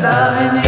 Loving you.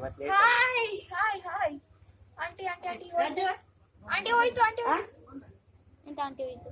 Hi hi hi aunty aunty aunty aunty పోయితు aunty ఎంత aunty పోయితు